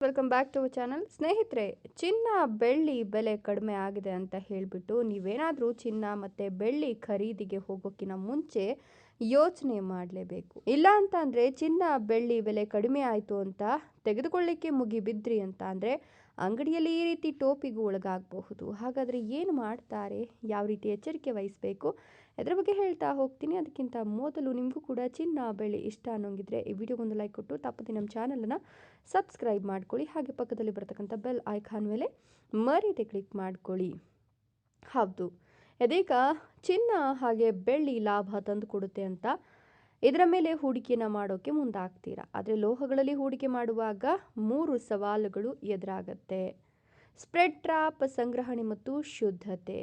Welcome back to channel ಸ್ನೇಹಿತರೆ, ಚಿನ್ನ ಬೆಳ್ಳಿ ಬೆಲೆ ಕಡಿಮೆ ಆಗಿದೆ ಅಂತ ಹೇಳಿಬಿಟ್ಟು ನೀವೇನಾದರೂ ಚಿನ್ನ ಮತ್ತು ಬೆಳ್ಳಿ ಖರೀದಿಗೆ ಹೋಗೋಕ್ಕಿಂತ ಮುಂಚೆ ಯೋಚನೆ ಮಾಡಲೇಬೇಕು. ಇಲ್ಲ ಅಂತ ಅಂದರೆ ಚಿನ್ನ, ಬೆಳ್ಳಿ ಬೆಲೆ ಕಡಿಮೆ ಆಯಿತು ಅಂತ ತೆಗೆದುಕೊಳ್ಳಿಕ್ಕೆ ಮುಗಿಬಿದ್ರಿ ಅಂತ ಅಂದರೆ ಅಂಗಡಿಯಲ್ಲಿ ಈ ರೀತಿ ಟೋಪಿಗೂ ಒಳಗಾಗಬಹುದು. ಹಾಗಾದರೆ ಏನು ಮಾಡ್ತಾರೆ? ಯಾವ ರೀತಿ ಎಚ್ಚರಿಕೆ ವಹಿಸಬೇಕು? ಅದರ ಬಗ್ಗೆ ಹೇಳ್ತಾ ಹೋಗ್ತೀನಿ. ಅದಕ್ಕಿಂತ ಮೊದಲು ನಿಮಗೂ ಕೂಡ ಚಿನ್ನ, ಬೆಳ್ಳಿ ಇಷ್ಟ ಅನ್ನೋಂಗಿದ್ರೆ ಈ ವಿಡಿಯೋಗೊಂದು ಲೈಕ್ ಕೊಟ್ಟು ತಪ್ಪದೆ ನಮ್ಮ ಚಾನಲನ್ನು ಸಬ್ಸ್ಕ್ರೈಬ್ ಮಾಡ್ಕೊಳ್ಳಿ. ಹಾಗೆ ಪಕ್ಕದಲ್ಲಿ ಬರ್ತಕ್ಕಂಥ ಬೆಲ್ ಐಕಾನ್ ಮೇಲೆ ಮರೀದೆ ಕ್ಲಿಕ್ ಮಾಡ್ಕೊಳ್ಳಿ. ಹೌದು. ಇದೀಗ ಚಿನ್ನ ಹಾಗೆ ಬೆಳ್ಳಿ ಲಾಭ ತಂದು ಕೊಡುತ್ತೆ ಅಂತ ಇದರ ಮೇಲೆ ಹೂಡಿಕೆಯನ್ನು ಮಾಡೋಕ್ಕೆ ಮುಂದಾಗ್ತೀರಾ? ಆದರೆ ಲೋಹಗಳಲ್ಲಿ ಹೂಡಿಕೆ ಮಾಡುವಾಗ ಮೂರು ಸವಾಲುಗಳು ಎದುರಾಗತ್ತೆ. ಸ್ಪ್ರೆಡ್ ಟ್ರಾಪ್ ಸಂಗ್ರಹಣೆ ಮತ್ತು ಶುದ್ಧತೆ.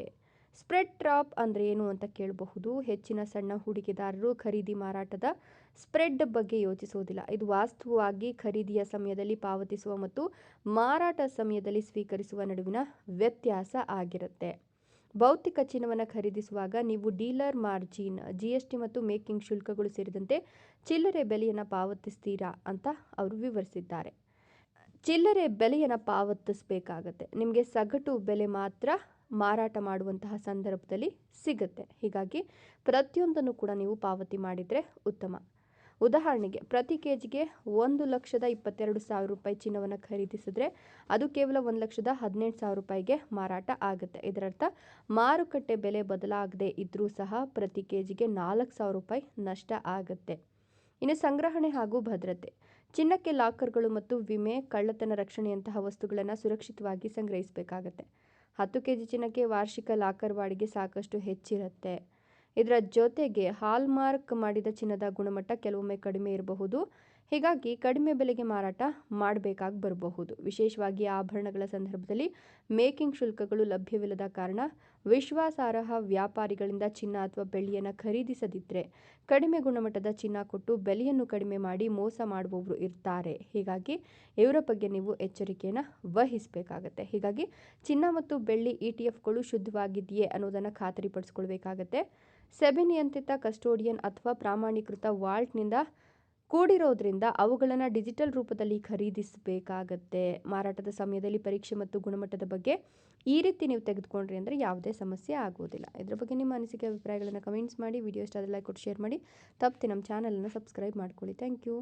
ಸ್ಪ್ರೆಡ್ ಟ್ರಾಪ್ ಅಂದರೆ ಏನು ಅಂತ ಕೇಳಬಹುದು. ಹೆಚ್ಚಿನ ಸಣ್ಣ ಹೂಡಿಕೆದಾರರು ಖರೀದಿ ಮಾರಾಟದ ಸ್ಪ್ರೆಡ್ ಬಗ್ಗೆ ಯೋಚಿಸುವುದಿಲ್ಲ. ಇದು ವಾಸ್ತವವಾಗಿ ಖರೀದಿಯ ಸಮಯದಲ್ಲಿ ಪಾವತಿಸುವ ಮತ್ತು ಮಾರಾಟ ಸಮಯದಲ್ಲಿ ಸ್ವೀಕರಿಸುವ ನಡುವಿನ ವ್ಯತ್ಯಾಸ ಆಗಿರುತ್ತೆ. ಭೌತಿಕ ಚಿನ್ನವನ್ನು ಖರೀದಿಸುವಾಗ ನೀವು dealer margin G S T ಮತ್ತು ಮೇಕಿಂಗ್ ಶುಲ್ಕಗಳು ಸೇರಿದಂತೆ ಚಿಲ್ಲರೆ ಬೆಲೆಯನ್ನು ಪಾವತಿಸ್ತೀರಾ ಅಂತ ಅವರು ವಿವರಿಸಿದ್ದಾರೆ. ಚಿಲ್ಲರೆ ಬೆಲೆಯನ್ನು ಪಾವತಿಸಬೇಕಾಗತ್ತೆ. ನಿಮಗೆ ಸಗಟು ಬೆಲೆ ಮಾತ್ರ ಮಾರಾಟ ಮಾಡುವಂತಹ ಸಂದರ್ಭದಲ್ಲಿ ಸಿಗುತ್ತೆ. ಹೀಗಾಗಿ ಪ್ರತಿಯೊಂದನ್ನು ಕೂಡ ನೀವು ಪಾವತಿ ಮಾಡಿದರೆ ಉತ್ತಮ. ಉದಾಹರಣೆಗೆ ಪ್ರತಿ ಕೆ ಜಿಗೆ ಒಂದು ಲಕ್ಷದ ಇಪ್ಪತ್ತೆರಡು ಸಾವಿರ ರೂಪಾಯಿ ಚಿನ್ನವನ್ನು ಖರೀದಿಸಿದ್ರೆ ಅದು ಕೇವಲ ಒಂದು ಲಕ್ಷದ ಹದಿನೆಂಟು ಸಾವಿರ ರೂಪಾಯಿಗೆ ಮಾರಾಟ ಆಗುತ್ತೆ. ಇದರರ್ಥ ಮಾರುಕಟ್ಟೆ ಬೆಲೆ ಬದಲಾಗದೇ ಇದ್ದರೂ ಸಹ ಪ್ರತಿ ಕೆ ಜಿಗೆ ನಾಲ್ಕು ಸಾವಿರ ರೂಪಾಯಿ ನಷ್ಟ ಆಗುತ್ತೆ. ಇನ್ನು ಸಂಗ್ರಹಣೆ ಹಾಗೂ ಭದ್ರತೆ. ಚಿನ್ನಕ್ಕೆ ಲಾಕರ್ಗಳು ಮತ್ತು ವಿಮೆ, ಕಳ್ಳತನ ರಕ್ಷಣೆಯಂತಹ ವಸ್ತುಗಳನ್ನು ಸುರಕ್ಷಿತವಾಗಿ ಸಂಗ್ರಹಿಸಬೇಕಾಗತ್ತೆ. ಹತ್ತು ಕೆ ಜಿ ಚಿನ್ನಕ್ಕೆ ವಾರ್ಷಿಕ ಲಾಕರ್ ಬಾಡಿಗೆ ಸಾಕಷ್ಟು ಹೆಚ್ಚಿರುತ್ತೆ. ಇದರ ಜೊತೆಗೆ ಹಾಲ್ಮಾರ್ಕ್ ಮಾಡಿದ ಚಿನ್ನದ ಗುಣಮಟ್ಟ ಕೆಲವೊಮ್ಮೆ ಕಡಿಮೆ ಇರಬಹುದು. ಹೀಗಾಗಿ ಕಡಿಮೆ ಬೆಲೆಗೆ ಮಾರಾಟ ಮಾಡಬೇಕಾಗಿ ಬರಬಹುದು. ವಿಶೇಷವಾಗಿ ಆಭರಣಗಳ ಸಂದರ್ಭದಲ್ಲಿ ಮೇಕಿಂಗ್ ಶುಲ್ಕಗಳು ಲಭ್ಯವಿಲ್ಲದ ಕಾರಣ ವಿಶ್ವಾಸಾರ್ಹ ವ್ಯಾಪಾರಿಗಳಿಂದ ಚಿನ್ನ ಅಥವಾ ಬೆಳ್ಳಿಯನ್ನು ಖರೀದಿಸದಿದ್ದರೆ ಕಡಿಮೆ ಗುಣಮಟ್ಟದ ಚಿನ್ನ ಕೊಟ್ಟು ಬೆಲೆಯನ್ನು ಕಡಿಮೆ ಮಾಡಿ ಮೋಸ ಮಾಡುವವರು ಇರ್ತಾರೆ. ಹೀಗಾಗಿ ಇವರ ಬಗ್ಗೆ ನೀವು ಎಚ್ಚರಿಕೆಯನ್ನು ವಹಿಸಬೇಕಾಗತ್ತೆ. ಹೀಗಾಗಿ ಚಿನ್ನ ಮತ್ತು ಬೆಳ್ಳಿ ಇ ಟಿ ಎಫ್ಗಳು ಶುದ್ಧವಾಗಿದೆಯೇ ಅನ್ನೋದನ್ನು ಖಾತರಿಪಡಿಸ್ಕೊಳ್ಬೇಕಾಗತ್ತೆ. ಸೆಬಿ ನಿಯಂತ್ರಿತ ಕಸ್ಟೋಡಿಯನ್ ಅಥವಾ ಪ್ರಾಮಾಣೀಕೃತ ವಾಲ್ಟ್ನಿಂದ ಕೂಡಿರೋದ್ರಿಂದ ಅವುಗಳನ್ನು ಡಿಜಿಟಲ್ ರೂಪದಲ್ಲಿ ಖರೀದಿಸಬೇಕಾಗತ್ತೆ. ಮಾರಾಟದ ಸಮಯದಲ್ಲಿ ಪರೀಕ್ಷೆ ಮತ್ತು ಗುಣಮಟ್ಟದ ಬಗ್ಗೆ ಈ ರೀತಿ ನೀವು ತೆಗೆದುಕೊಂಡ್ರಿ ಅಂದರೆ ಯಾವುದೇ ಸಮಸ್ಯೆ ಆಗುವುದಿಲ್ಲ ಇದರ ಬಗ್ಗೆ ನಿಮ್ಮ ಅನಿಸಿಕೆ, ಅಭಿಪ್ರಾಯಗಳನ್ನು ಕಮೆಂಟ್ಸ್ ಮಾಡಿ ವಿಡಿಯೋ ಇಷ್ಟ ಲೈಕ್ ಕೊಟ್ಟು ಶೇರ್ ಮಾಡಿ. ತಪ್ಪದೆ ನಮ್ಮ ಚಾನಲನ್ನು ಸಬ್ಸ್ಕ್ರೈಬ್ ಮಾಡ್ಕೊಳ್ಳಿ. Thank you